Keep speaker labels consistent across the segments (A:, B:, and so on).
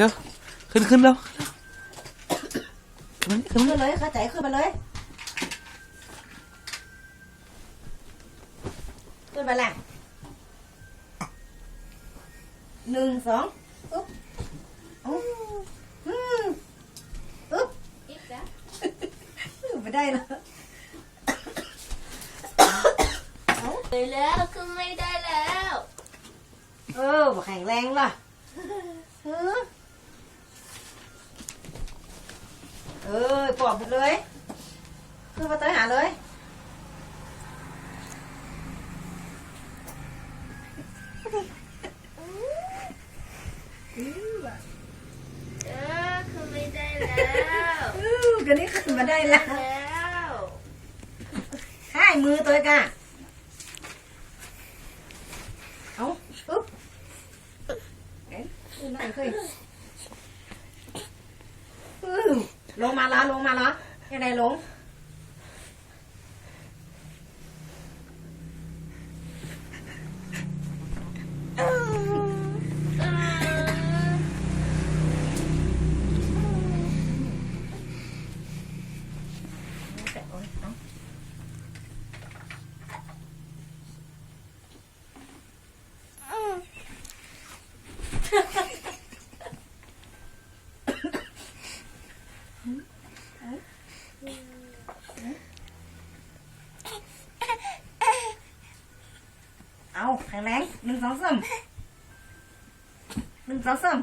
A: เร็วขึ้นขึ้นแล้วขึ้นขึ้น
B: ขึ้นเลยเข้าใจขึ้นไปเลยขึ้นไปแหละหนึ่งสองอุ๊บอุ๊บอืมอุ๊บ
C: อีกแล้ว
B: ไม่ได้แล้ว
C: ไปแล้วคือไม่ได้แล้ว
B: เออบอกแข็งแรงล่ะเออ เออปอบหมดเลยขึ้นมาเตยหาเลย
C: เออคือไม่ได้แล้ว
B: อื้อกันนี้ขึ้นมาได้แล้ว
C: แล้ว
B: ให้มือตัวกะเอาปึ๊บเอ๊ะขึ้นได้เคยอื้อ ลงมาแล้วลงมาแล้วยังไงลง
C: เอา
B: แข็งแรงหนึ่งสองสามหนึ่งสองสาม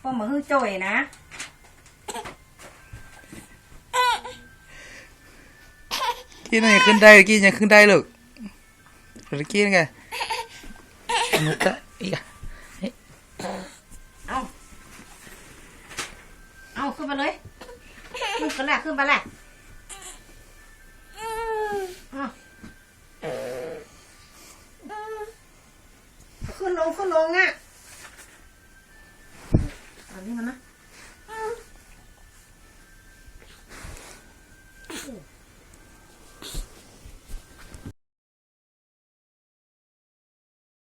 B: พอมาฮือจ่อยนะ
A: กี้นั่นยังขึ้นได้กี้ยังขึ้นได้ลูกเมื่อกี้นั่นไงมุตะอีก
B: กันไปแหละขึ้นไปแหละเอาขึ้นลงขึ้นลงอะอันนี้มันนะ